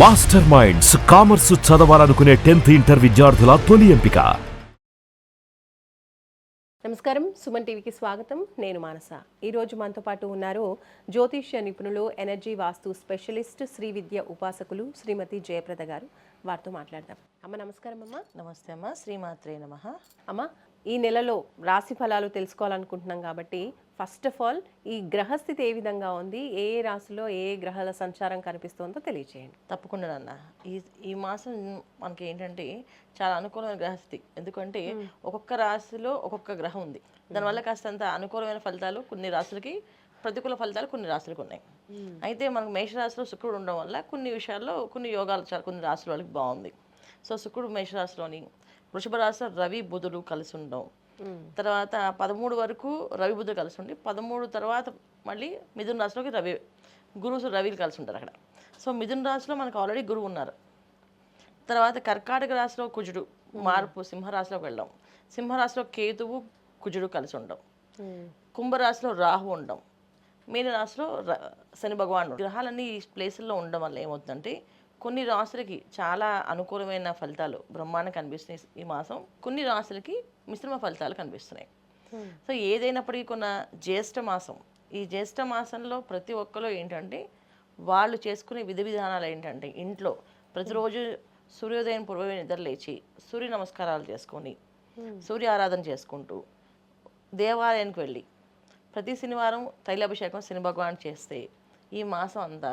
Master minds commerce చదవాలనుకునే tenth inter విద్యార్థుల తొలి ఎంపిక. నమస్కారం సుమన్ టీవీకి స్వాగతం. నేను మానస. ఈరోజు మనతో పాటు ఉన్నారు జ్యోతిష్య నిపుణులు ఎనర్జీ వాస్తు స్పెషలిస్ట్ శ్రీ విద్య ఉపాసకులు శ్రీమతి జయప్రద గారు. వారితో మాట్లాడదాం. అమ్మ నమస్కారం అమ్మ. నమస్తే అమ్మ. శ్రీమాత్రే నమ. అమ్మ ఈ నెలలో రాశి ఫలాలు తెలుసుకోవాలనుకుంటున్నాం కాబట్టి ఫస్ట్ ఆఫ్ ఆల్ ఈ గ్రహస్థితి ఏ విధంగా ఉంది? ఏ రాశిలో ఏ ఏ గ్రహాల సంచారం కనిపిస్తుందో తెలియచేయండి. తప్పకుండా నాన్న. ఈ ఈ మాసం మనకి ఏంటంటే చాలా అనుకూలమైన గ్రహస్థితి. ఎందుకంటే ఒక్కొక్క రాశిలో ఒక్కొక్క గ్రహం ఉంది. దానివల్ల కాస్తంత అనుకూలమైన ఫలితాలు కొన్ని రాశులకి ప్రతికూల ఫలితాలు కొన్ని రాశులకు ఉన్నాయి. అయితే మనకు మేషరాశిలో శుక్రుడు ఉండడం వల్ల కొన్ని విషయాల్లో కొన్ని యోగాలు చాలా కొన్ని రాశుల వాళ్ళకి బాగుంది. సో శుక్రుడు మేషరాశిలోని వృషభ రాశిలో రవి బుధుడు కలిసి ఉండడం తర్వాత పదమూడు వరకు రవి బుధుడు కలిసి ఉండి పదమూడు తర్వాత మళ్ళీ మిథున రాశిలోకి రవి గురువు రవిలు కలిసి ఉంటారు అక్కడ. సో మిథున రాశిలో మనకు ఆల్రెడీ గురువు ఉన్నారు. తర్వాత కర్కాటక రాశిలో కుజుడు మార్పు సింహరాశిలోకి వెళ్ళడం. సింహరాశిలో కేతువు కుజుడు కలిసి ఉండడం కుంభరాశిలో రాహు ఉండడం మీన రాశిలో ర- శని భగవానుడు. గ్రహాలన్నీ ఈ ప్లేసుల్లో ఉండడం వల్ల ఏమవుతుందంటే కొన్ని రాశులకి చాలా అనుకూలమైన ఫలితాలు బ్రహ్మాండం కనిపిస్తున్నాయి ఈ మాసం. కొన్ని రాశులకి మిశ్రమ ఫలితాలు కనిపిస్తున్నాయి. సో ఏదైనప్పటికీ కొన్న జ్యేష్ఠ మాసం. ఈ జ్యేష్ఠ మాసంలో ప్రతి ఒక్కరు ఏంటంటే వాళ్ళు చేసుకునే విధి విధానాలు ఏంటంటే ఇంట్లో ప్రతిరోజు సూర్యోదయం పూర్వమే నిద్ర లేచి సూర్య నమస్కారాలు చేసుకొని సూర్య ఆరాధన చేసుకుంటూ దేవాలయానికి వెళ్ళి ప్రతి శనివారం తైలాభిషేకం శని భగవాన్ చేస్తే ఈ మాసం అంతా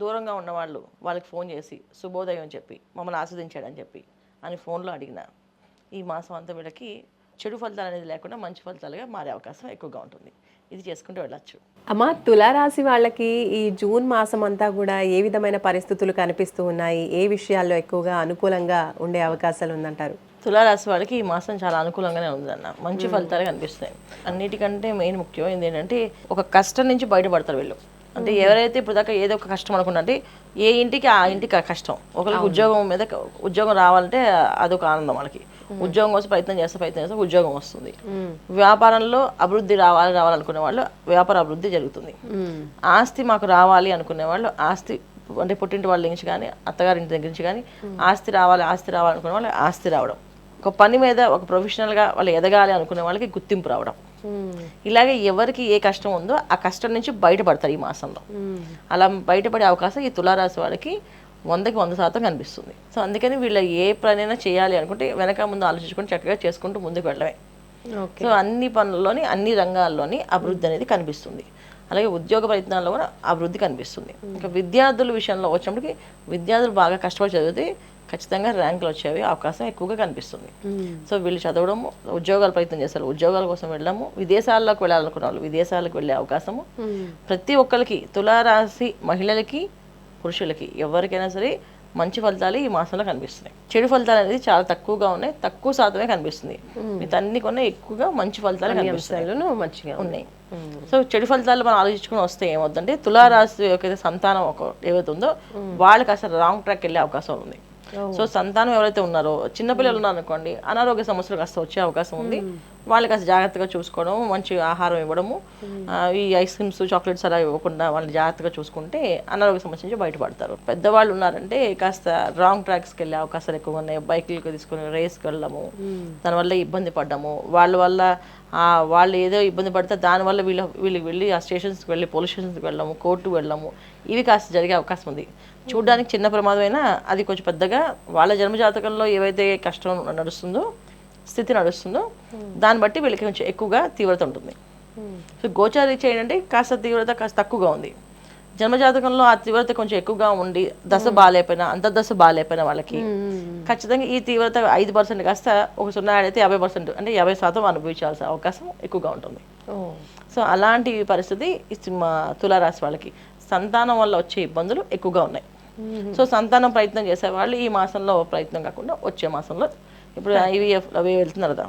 దూరంగా ఉన్నవాళ్ళు వాళ్ళకి ఫోన్ చేసి శుభోదయం అని చెప్పి మమ్మల్ని ఆస్వాదించాడని చెప్పి అని ఫోన్లో అడిగిన ఈ మాసం అంతా వీళ్ళకి చెడు ఫలితాలు అనేది లేకుండా మంచి ఫలితాలుగా మారే అవకాశం ఎక్కువగా ఉంటుంది. ఇది చేసుకుంటూ వెళ్ళచ్చు. అమ్మ తులారాశి వాళ్ళకి ఈ జూన్ మాసం అంతా కూడా ఏ విధమైన పరిస్థితులు కనిపిస్తూ ఉన్నాయి? ఏ విషయాల్లో ఎక్కువగా అనుకూలంగా ఉండే అవకాశాలు ఉందంటారు? తులారాశి వాళ్ళకి ఈ మాసం చాలా అనుకూలంగానే ఉందన్న. మంచి ఫలితాలు కనిపిస్తాయి. అన్నిటికంటే మెయిన్ ముఖ్యం ఏంటంటే ఒక కష్టం నుంచి బయటపడతారు వీళ్ళు. అంటే ఎవరైతే ఇప్పుడు దాకా ఏదో ఒక కష్టం అనుకున్నా అంటే ఏ ఇంటికి ఆ ఇంటికి ఆ కష్టం. ఒకరికి ఉద్యోగం మీద ఉద్యోగం రావాలంటే అదొక ఆనందం వాళ్ళకి. ఉద్యోగం కోసం ప్రయత్నం చేస్తే ప్రయత్నం చేస్తే ఉద్యోగం వస్తుంది. వ్యాపారంలో అభివృద్ధి రావాలి రావాలనుకునే వాళ్ళు వ్యాపార అభివృద్ధి జరుగుతుంది. ఆస్తి మాకు రావాలి అనుకునే వాళ్ళు ఆస్తి అంటే పుట్టింటి వాళ్ళ నుంచి కానీ అత్తగారింటి దగ్గర నుంచి కానీ ఆస్తి రావాలి ఆస్తి రావాలి అనుకునే వాళ్ళు ఆస్తి రావడం. ఒక పని మీద ఒక ప్రొఫెషనల్గా వాళ్ళు ఎదగాలి అనుకునే వాళ్ళకి గుర్తింపు రావడం. ఇలాగే ఎవరికి ఏ కష్టం ఉందో ఆ కష్టం నుంచి బయటపడతారు ఈ మాసంలో. అలా బయటపడే అవకాశం ఈ తులారాశి వాళ్ళకి వందకి వంద శాతం కనిపిస్తుంది. సో అందుకని వీళ్ళ ఏ పనైనా చేయాలి అనుకుంటే వెనక ముందు ఆలోచించుకొని చక్కగా చేసుకుంటూ ముందుకు వెళ్ళడమే. ఓకే. సో అన్ని పనుల్లోని అన్ని రంగాల్లోని అభివృద్ధి అనేది కనిపిస్తుంది. అలాగే ఉద్యోగ ప్రయత్నాల్లో కూడా అభివృద్ధి కనిపిస్తుంది. ఇంకా విద్యార్థుల విషయంలో వచ్చినప్పటికి విద్యార్థులు బాగా కష్టపడి చదివితే ఖచ్చితంగా ర్యాంకులు వచ్చేవి అవకాశం ఎక్కువగా కనిపిస్తుంది. సో వీళ్ళు చదవడము ఉద్యోగాలు ప్రయత్నం చేస్తారు. ఉద్యోగాల కోసం వెళ్ళడము విదేశాల్లోకి వెళ్ళాలనుకున్న వాళ్ళు విదేశాలకు వెళ్ళే అవకాశము. ప్రతి ఒక్కరికి తులారాశి మహిళలకి పురుషులకి ఎవరికైనా సరే మంచి ఫలితాలు ఈ మాసంలో కనిపిస్తున్నాయి. చెడు ఫలితాలు అనేది చాలా తక్కువగా ఉన్నాయి. తక్కువ శాతమే కనిపిస్తుంది. అన్ని కొన్నా ఎక్కువగా మంచి ఫలితాలు కనిపిస్తాయి మంచిగా ఉన్నాయి. సో చెడు ఫలితాలు మనం ఆలోచించుకుని వస్తే ఏమవుతుందంటే తులారాశి యొక్క సంతానం ఒక ఏవైతే ఉందో వాళ్ళకి అసలు రాంగ్ ట్రాక్ వెళ్ళే అవకాశం ఉంది. సో సంతానం ఎవరైతే ఉన్నారో చిన్నపిల్లలు ఉన్నారు అనుకోండి అనారోగ్య సమస్యలు కాస్త వచ్చే అవకాశం ఉంది. వాళ్ళకి కాస్త జాగ్రత్తగా చూసుకోవడం మంచి ఆహారం ఇవ్వడము ఆ, ఈ ఐస్ క్రీమ్స్ చాక్లెట్స్ అలా ఇవ్వకుండా వాళ్ళని జాగ్రత్తగా చూసుకుంటే అనారోగ్య సమస్య నుంచి బయటపడతారు. పెద్దవాళ్ళు ఉన్నారంటే కాస్త రాంగ్ ట్రాక్స్కి వెళ్ళే అవకాశాలు ఎక్కువగా ఉన్నాయి. బైక్లకు తీసుకొని రేస్కి వెళ్ళడము దానివల్ల ఇబ్బంది పడ్డము. వాళ్ళ వల్ల ఆ, వాళ్ళు ఏదో ఇబ్బంది పడితే దానివల్ల వీళ్ళ వీళ్ళకి వెళ్ళి ఆ స్టేషన్స్కి వెళ్ళి పోలీస్ స్టేషన్స్కి వెళ్ళడము కోర్టుకు వెళ్ళడము ఇవి కాస్త జరిగే అవకాశం ఉంది. చూడడానికి చిన్న ప్రమాదమైనా అది కొంచెం పెద్దగా వాళ్ళ జన్మజాతకంలో ఏవైతే కష్టం నడుస్తుందో స్థితి నడుస్తుందో దాన్ని బట్టి వీళ్ళకి కొంచెం ఎక్కువగా తీవ్రత ఉంటుంది. సో గోచారీత్య ఏంటంటే కాస్త తీవ్రత కాస్త తక్కువగా ఉంది. జన్మజాతకంలో ఆ తీవ్రత కొంచెం ఎక్కువగా ఉండి దశ బాగాలేకపోయినా అంతర్దశ బాగాలేకపోయినా వాళ్ళకి ఖచ్చితంగా ఈ తీవ్రత ఐదు పర్సెంట్ కాస్త ఒక సున్నా అయితే యాభై పర్సెంట్ అంటే యాభై శాతం అనుభవించాల్సిన అవకాశం ఎక్కువగా ఉంటుంది. సో అలాంటి పరిస్థితి తులారాశి వాళ్ళకి. సంతానం వల్ల వచ్చే ఇబ్బందులు ఎక్కువగా ఉన్నాయి. సో సంతానం ప్రయత్నం చేసేవాళ్ళు ఈ మాసంలో ప్రయత్నం కాకుండా వచ్చే మాసంలో ఇప్పుడు ఐవీఎఫ్ అవి వెళ్తున్నారు కదా.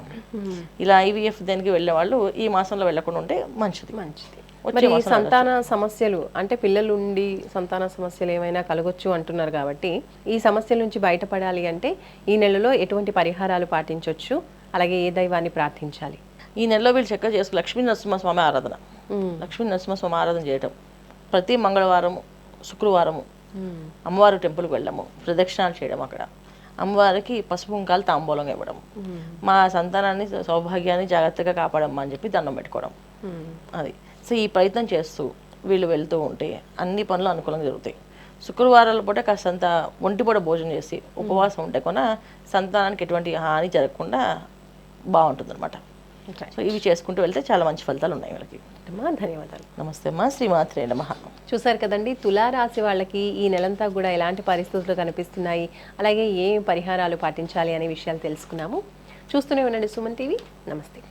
ఇలా ఐవీఎఫ్ దేనికి వెళ్ళే వాళ్ళు ఈ మాసంలో వెళ్ళకుండా ఉంటే మంచిది. మంచిది. మరి సంతాన సమస్యలు అంటే పిల్లలు ఉండి సంతాన సమస్యలు ఏమైనా కలగొచ్చు అంటున్నారు కాబట్టి ఈ సమస్యల నుంచి బయటపడాలి అంటే ఈ నెలలో ఎటువంటి పరిహారాలు పాటించవచ్చు అలాగే ఏ దైవాన్ని ప్రార్థించాలి? ఈ నెలలో వీళ్ళు చక్కగా చేసుకు లక్ష్మీ నరసింహస్వామి ఆరాధన. లక్ష్మీ నరసింహస్వామి ఆరాధన చేయటం. ప్రతి మంగళవారం శుక్రవారము అమ్మవారి టెంపుల్కి వెళ్ళడము ప్రదక్షిణాలు చేయడం అక్కడ. అమ్మవారికి పసుపు కుంకాలు తాంబూలం ఇవ్వడం. మా సంతానాన్ని సౌభాగ్యాన్ని జాగ్రత్తగా కాపాడమ్మా అని చెప్పి దండం పెట్టుకోవడం. అది. సో ఈ ప్రయత్నం చేస్తూ వీళ్ళు వెళ్తూ ఉంటే అన్ని పనులు అనుకూలంగా జరుగుతాయి. శుక్రవారాల పూట కాస్తంత ఒంటిపూట భోజనం చేసి ఉపవాసం ఉంటే కొన సంతానానికి ఎటువంటి హాని జరగకుండా బాగుంటుంది అనమాట సో ఇవి చేసుకుంటూ వెళ్తే చాలా మంచి ఫలితాలు ఉన్నాయి వాళ్ళకి. ధన్యవాదాలు. నమస్తే అమ్మా. శ్రీమాత్రే నమః. చూసారు కదండి తులారాశి వాళ్ళకి ఈ నెలంతా కూడా ఎలాంటి పరిస్థితులు కనిపిస్తున్నాయి? అలాగే ఏ పరిహారాలు పాటించాలి అనే విషయాలు తెలుసుకున్నాము. చూస్తూనే ఉండండి సుమన్ టీవీ. నమస్తే.